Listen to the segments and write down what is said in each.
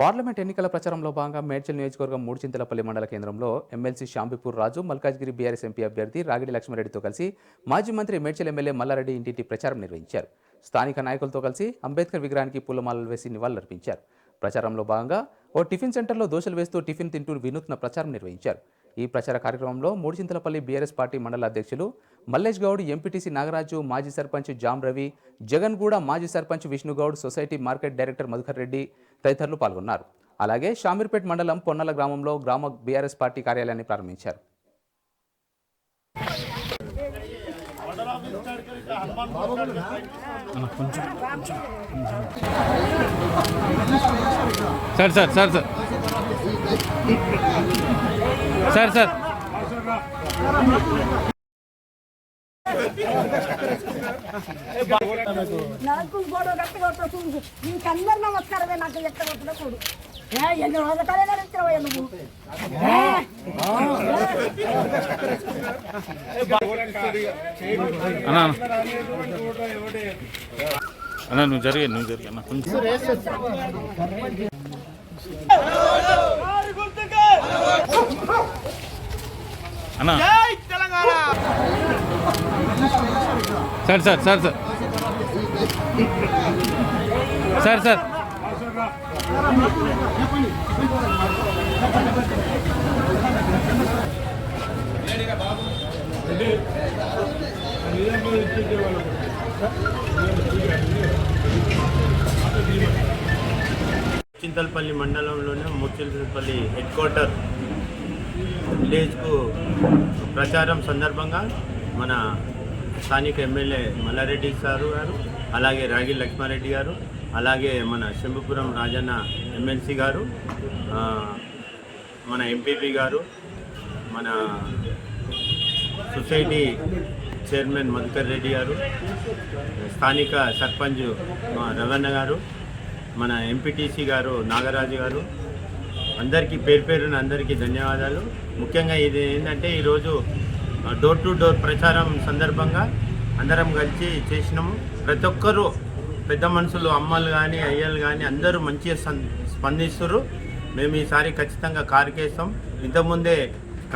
Parliament ఎన్నికల ప్రచారంలో భాగంగా మేడ్చల్ నియోజకవర్గం మూడుచింతలపల్లి మండల కేంద్రంలో MLC Shambipur Raju Malkajgiri BRS MP అభ్యర్థి రాగిడి లక్ష్మారెడ్డితో కలిసి మాజీ మంత్రి మేడ్చల్ ఎమ్మెల్యే మల్లారెడ్డి ఇంటింటి ప్రచారం నిర్వహించారు. స్థానిక నాయకులతో కలిసి అంబేద్కర్ విగ్రహానికి పూలమాలలు వేసి నివాళులర్పించారు. ప్రచారంలో భాగంగా ఓ టిఫిన్ సెంటర్లో దోశలు వేస్తూ టిఫిన్ తింటూ వినూత్న ప్రచారం నిర్వహించారు. ఈ ప్రచార కార్యక్రమంలో మూడుచింతలపల్లి బీఆర్ఎస్ పార్టీ మండల అధ్యక్షులు మల్లేష్ గౌడ్ ఎంపీటీసీ నాగరాజు మాజీ సర్పంచ్ జామ్ రవి జగన్గూడ మాజీ sarpanch Vishnugoud society market director Madhukar Reddy తదితరులు పాల్గొన్నారు. అలాగే షామీర్పేట్ మండలం పొన్నల గ్రామంలో గ్రామ బీఆర్ఎస్ పార్టీ కార్యాలయాన్ని ప్రారంభించారు. Sir sir sir sir. Sir sir. నాకు గొడవ కట్టగొట్ట చూడు. నీకందరు నమస్కారమే నాకు ఎక్కగొట్టడం చూడు. ఎన్ని రోజులకాలైనా ఇచ్చావయ్యా నువ్వు. అన్నా నువ్వు జరిగే నువ్వు జరిగే అన్న. కొంచెం. అన్నా. Sir sir sir sir. Sir sir. Chintalapalli మండలంలోనే ముచ్చింతలపల్లి హెడ్ క్వార్టర్ విలేజ్కు ప్రచారం సందర్భంగా మన స్థానిక ఎమ్మెల్యే మల్లారెడ్డి సారు గారు అలాగే రాగి లక్ష్మారెడ్డి గారు అలాగే మన శంభుపురం రాజన్న ఎమ్మెల్సీ గారు మన ఎంపీపీ గారు మన సొసైటీ చైర్మన్ మధుకర్ రెడ్డి గారు స్థానిక సర్పంచ్ రవణ గారు మన ఎంపీటీసీ గారు నాగరాజు గారు అందరికీ పేరు పేరున అందరికీ ధన్యవాదాలు. ముఖ్యంగా ఇది ఏంటంటే ఈరోజు డోర్ టు డోర్ ప్రచారం సందర్భంగా అందరం కలిసి చేసినాము. ప్రతి ఒక్కరూ పెద్ద మనుషులు అమ్మలు కానీ అయ్యలు కానీ అందరూ మంచిగా స్పందిస్తున్నారు మేము ఈసారి ఖచ్చితంగా కారుకేస్తాం. ఇంతకుముందే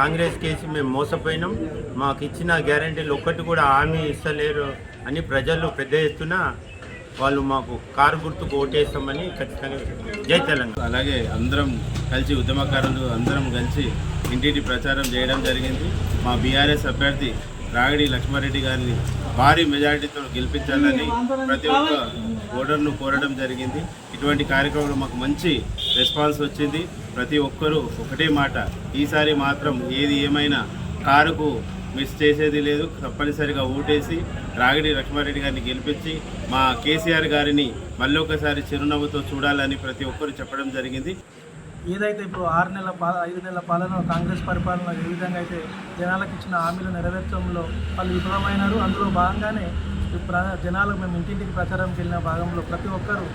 కాంగ్రెస్ కేసి మేము మోసపోయినాం. మాకు ఇచ్చిన గ్యారంటీలు ఒక్కటి కూడా హామీ ఇస్తలేరు అని ప్రజలు పెద్ద ఎత్తున వాళ్ళు మాకు కారు గుర్తుకు ఓటేస్తామని ఖచ్చితంగా జై తెలంగాణ. అలాగే అందరం కలిసి ఉద్యమకారులు అందరం కలిసి ఇంటింటి ప్రచారం చేయడం జరిగింది. మా బీఆర్ఎస్ అభ్యర్థి రాగడి లక్ష్మారెడ్డి గారిని భారీ మెజారిటీతో గెలిపించాలని ప్రతి ఒక్క ఓటర్ను కోరడం జరిగింది. ఇటువంటి కార్యక్రమంలో మాకు మంచి రెస్పాన్స్ వచ్చింది. ప్రతి ఒక్కరూ ఒకటే మాట ఈసారి మాత్రం ఏది ఏమైనా కారుకు మిస్ చేసేది లేదు. తప్పనిసరిగా ఓటేసి రాగిడి లక్ష్మారెడ్డి గారిని గెలిపించి మా కేసీఆర్ గారిని మళ్ళీ ఒకసారి చిరునవ్వుతో చూడాలని ప్రతి ఒక్కరు చెప్పడం జరిగింది. ఏదైతే ఇప్పుడు ఆరు నెలల పాల ఐదు నెలల పాలన కాంగ్రెస్ పరిపాలన ఏ విధంగా అయితే జనాలకు ఇచ్చిన హామీలు నెరవేర్చడంలో వాళ్ళు విఫలమైనారు అందులో భాగంగానే జనాలకు ప్ర జనాలు మేము ఇంటింటికి ప్రచారంకి వెళ్ళిన భాగంలో ప్రతి ఒక్కరూ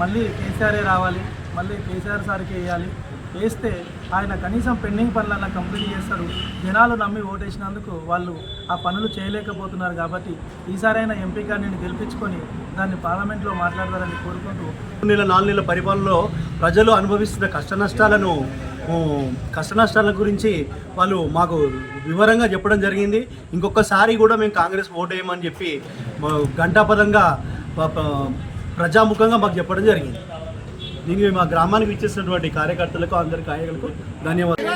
మళ్ళీ కేసీఆరే రావాలి మళ్ళీ కేసీఆర్ సార్కి వేయాలి వేస్తే ఆయన కనీసం పెండింగ్ పనులన్నా కంప్లీట్ చేస్తారు జనాలు నమ్మి ఓటేసినందుకు వాళ్ళు ఆ పనులు చేయలేకపోతున్నారు కాబట్టి ఈసారైనా ఎంపీ గారిని గెలిపించుకొని దాన్ని పార్లమెంట్లో మాట్లాడతారని కోరుకుంటూ నెల నాలుగు నెలల పరిపాలనలో ప్రజలు అనుభవిస్తున్న కష్ట నష్టాలను కష్ట నష్టాల గురించి వాళ్ళు మాకు వివరంగా చెప్పడం జరిగింది. ఇంకొకసారి కూడా మేము కాంగ్రెస్ ఓట్ వేయమని చెప్పి గంటాపదంగా ప్రజాముఖంగా మాకు చెప్పడం జరిగింది. దీనికి మా గ్రామానికి ఇచ్చేసినటువంటి కార్యకర్తలకు అందరి కార్యకర్తలకు ధన్యవాదాలు.